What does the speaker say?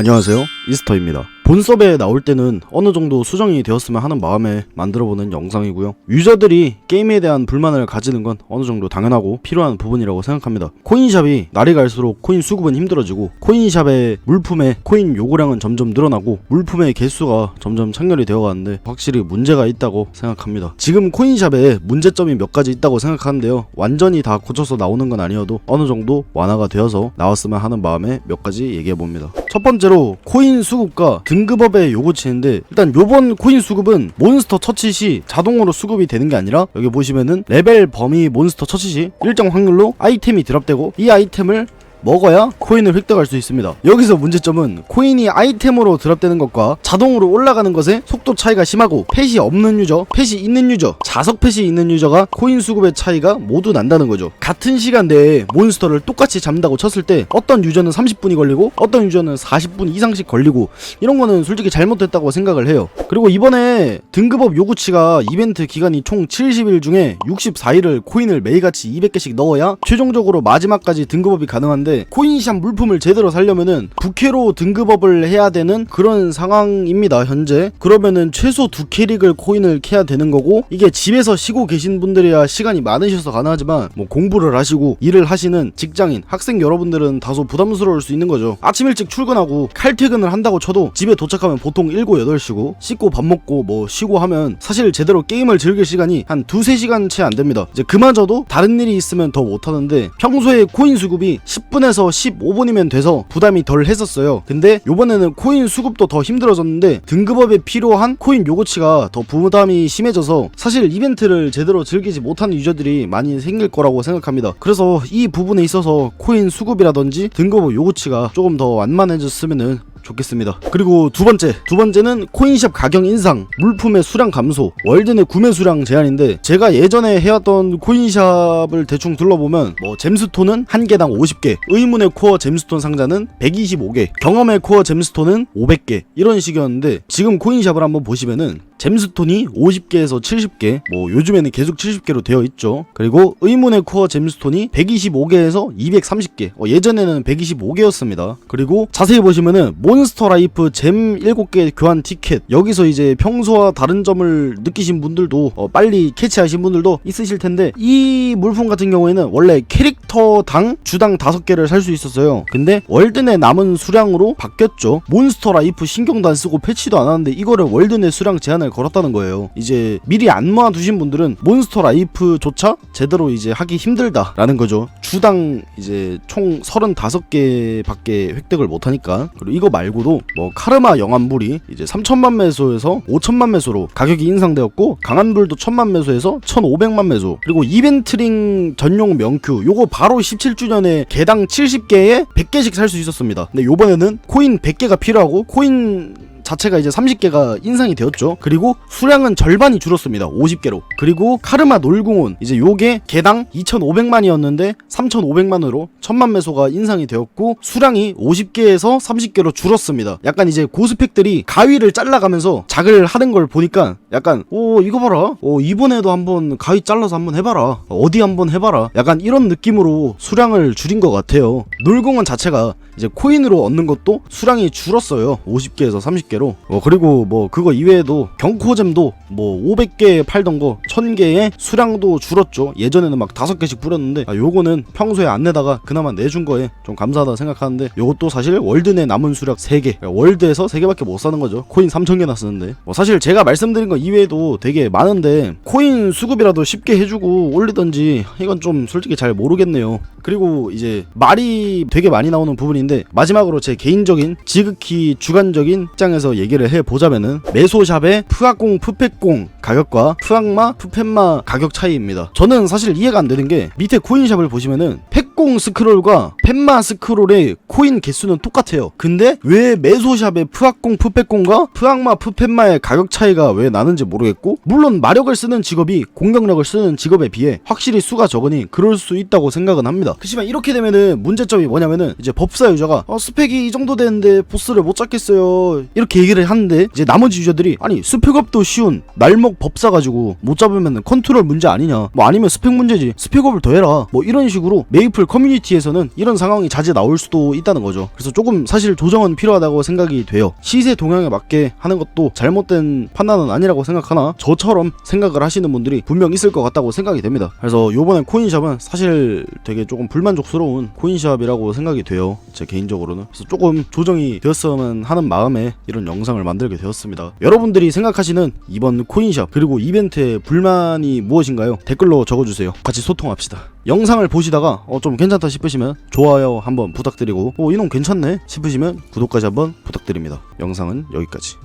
안녕하세요. 이스터입니다 본섭에 나올 때는 어느 정도 수정이 되었으면 하는 마음에 만들어보는 영상이고요. 유저들이 게임에 대한 불만을 가지는 건 어느 정도 당연하고 필요한 부분이라고 생각합니다. 코인샵이 날이 갈수록 코인 수급은 힘들어지고 코인샵의 물품의 코인 요구량은 점점 늘어나고 물품의 개수가 점점 창렬이 되어가는데 확실히 문제가 있다고 생각합니다. 지금 코인샵에 문제점이 몇 가지 있다고 생각하는데요. 완전히 다 고쳐서 나오는 건 아니어도 어느 정도 완화가 되어서 나왔으면 하는 마음에 몇 가지 얘기해 봅니다. 첫 번째로 코인 수급과 등 급업의 요구치인데 일단 요번 코인 수급은 몬스터 처치 시 자동으로 수급이 되는 게 아니라 여기 보시면은 레벨 범위 몬스터 처치 시 일정 확률로 아이템이 드랍되고 이 아이템을 먹어야 코인을 획득할 수 있습니다. 여기서 문제점은 코인이 아이템으로 드랍되는 것과 자동으로 올라가는 것에 속도 차이가 심하고 펫이 없는 유저, 펫이 있는 유저, 자석 펫이 있는 유저가 코인 수급의 차이가 모두 난다는 거죠. 같은 시간 내에 몬스터를 똑같이 잡는다고 쳤을 때 어떤 유저는 30분이 걸리고 어떤 유저는 40분 이상씩 걸리고 이런 거는 솔직히 잘못됐다고 생각을 해요. 그리고 이번에 등급업 요구치가 이벤트 기간이 총 70일 중에 64일을 코인을 매일같이 200개씩 넣어야 최종적으로 마지막까지 등급업이 가능한데 코인샵 물품을 제대로 살려면은 부캐로 등급업을 해야 되는 그런 상황입니다 현재. 그러면은 최소 두 캐릭을 코인을 캐야 되는 거고 이게 집에서 쉬고 계신 분들이야 시간이 많으셔서 가능하지만 뭐 공부를 하시고 일을 하시는 직장인 학생 여러분들은 다소 부담스러울 수 있는 거죠. 아침 일찍 출근하고 칼퇴근을 한다고 쳐도 집에 도착하면 보통 7, 8시고 씻고 밥 먹고 뭐 쉬고 하면 사실 제대로 게임을 즐길 시간이 한 두세 시간 채 안 됩니다. 이제 그마저도 다른 일이 있으면 더 못하는데 평소에 코인 수급이 10분 에서 15분이면 돼서 부담이 덜 했었어요. 근데 요번에는 코인 수급도 더 힘들어졌는데 등급업에 필요한 코인 요구치가 더 부담이 심해져서 사실 이벤트를 제대로 즐기지 못하는 유저들이 많이 생길 거라고 생각합니다. 그래서 이 부분에 있어서 코인 수급이라든지 등급업 요구치가 조금 더 완만해졌으면은 좋겠습니다. 그리고 두 번째, 두 번째는 코인샵 가격 인상, 물품의 수량 감소, 월드 내 구매 수량 제한인데 제가 예전에 해왔던 코인샵을 대충 둘러보면 뭐 잼스톤은 한 개당 50개, 의문의 코어 잼스톤 상자는 125개, 경험의 코어 잼스톤은 500개 이런 식이었는데 지금 코인샵을 한번 보시면은 잼스톤이 50개에서 70개, 뭐 요즘에는 계속 70개로 되어 있죠. 그리고 의문의 코어 잼스톤이 125개에서 230개. 어, 예전에는 125개였습니다. 그리고 자세히 보시면은 몬스터 라이프 잼 7개 교환 티켓. 여기서 이제 평소와 다른 점을 느끼신 분들도 어, 빨리 캐치하신 분들도 있으실 텐데 이 물품 같은 경우에는 원래 캐릭터당 주당 5개를 살 수 있었어요. 근데 월드 내 남은 수량으로 바뀌었죠. 몬스터 라이프 신경도 안 쓰고 패치도 안 하는데 이거를 월드 내 수량 제한을 걸었다는 거예요. 이제 미리 안 모아두신 분들은 몬스터 라이프조차 제대로 이제 하기 힘들다라는 거죠. 주당 이제 총 35개밖에 획득을 못하니까. 그리고 이거 말고도 뭐 카르마 영암불이 이제 3천만 매소에서 5천만 매소로 가격이 인상되었고 강한불도 1천만 매소에서 1,500만 매소. 그리고 이벤트링 전용 명큐 요거 바로 17주년에 개당 70개에 100개씩 살 수 있었습니다. 근데 요번에는 코인 100개가 필요하고 코인 자체가 이제 30개가 인상이 되었죠. 그리고 수량은 절반이 줄었습니다. 50개로. 그리고 카르마 놀궁온 이제 요게 개당 2,500만이었는데 3,500만으로 1,000만 매소가 인상이 되었고 수량이 50개에서 30개로 줄었습니다. 약간 이제 고스펙들이 가위를 잘라가면서 작을 하는 걸 보니까 약간 오 이거 봐라. 오 이번에도 한번 가위 잘라서 한번 해봐라. 어디 한번 해봐라. 약간 이런 느낌으로 수량을 줄인 것 같아요. 놀궁원 자체가 이제 코인으로 얻는 것도 수량이 줄었어요. 50개에서 30개로. 어, 그리고 뭐 그거 이외에도 경코잼도 뭐 500개 팔던 거 1000개의 수량도 줄었죠. 예전에는 막 5개씩 뿌렸는데 아, 요거는 평소에 안 내다가 그나마 내준 거에 좀 감사하다 생각하는데 요것도 사실 월드 내 남은 수량 3개. 그러니까 월드에서 3개밖에 못 사는 거죠. 코인 3000개나 쓰는데. 뭐 사실 제가 말씀드린 거 이외에도 되게 많은데 코인 수급이라도 쉽게 해주고 올리던지 이건 좀 솔직히 잘 모르겠네요. 그리고 이제 말이 되게 많이 나오는 부분인데 마지막으로 제 개인적인 지극히 주관적인 입장에서 얘기를 해보자면은 메소샵의 푸악공 푸펫공 가격과 푸악마 푸펫마 가격 차이입니다. 저는 사실 이해가 안 되는 게 밑에 코인샵을 보시면은 펫공 스크롤과 펫마 스크롤의 코인 개수는 똑같아요. 근데 왜 메소샵의 푸악공 푸펫공과 푸악마 푸펫마의 가격 차이가 왜 나는지 모르겠고 물론 마력을 쓰는 직업이 공격력을 쓰는 직업에 비해 확실히 수가 적으니 그럴 수 있다고 생각은 합니다. 그렇지만 이렇게 되면은 문제점이 뭐냐면은 이제 법사 유저가 어, 스펙이 이 정도 되는데 보스를 못 잡겠어요. 이렇게 얘기를 하는데 이제 나머지 유저들이 아니 스펙업도 쉬운 날먹 법사 가지고 못 잡으면 컨트롤 문제 아니냐. 뭐 아니면 스펙 문제지. 스펙업을 더 해라. 뭐 이런 식으로 메이플 커뮤니티에서는 이런 상황이 자주 나올 수도 있다는 거죠. 그래서 조금 사실 조정은 필요하다고 생각이 돼요. 시세 동향에 맞게 하는 것도 잘못된 판단은 아니라고 생각하나 저처럼 생각을 하시는 분들이 분명 있을 것 같다고 생각이 됩니다. 그래서 요번에 코인샵은 사실 되게 조금 불만족스러운 코인샵이라고 생각이 돼요. 제 개인적으로는. 그래서 조금 조정이 되었으면 하는 마음에 이런 영상을 만들게 되었습니다. 여러분들이 생각하시는 이번 코인샵 그리고 이벤트의 불만이 무엇인가요? 댓글로 적어주세요. 같이 소통합시다. 영상을 보시다가 어, 좀 괜찮다 싶으시면 좋아요 한번 부탁드리고 어, 이놈 괜찮네 싶으시면 구독까지 한번 부탁드립니다. 영상은 여기까지.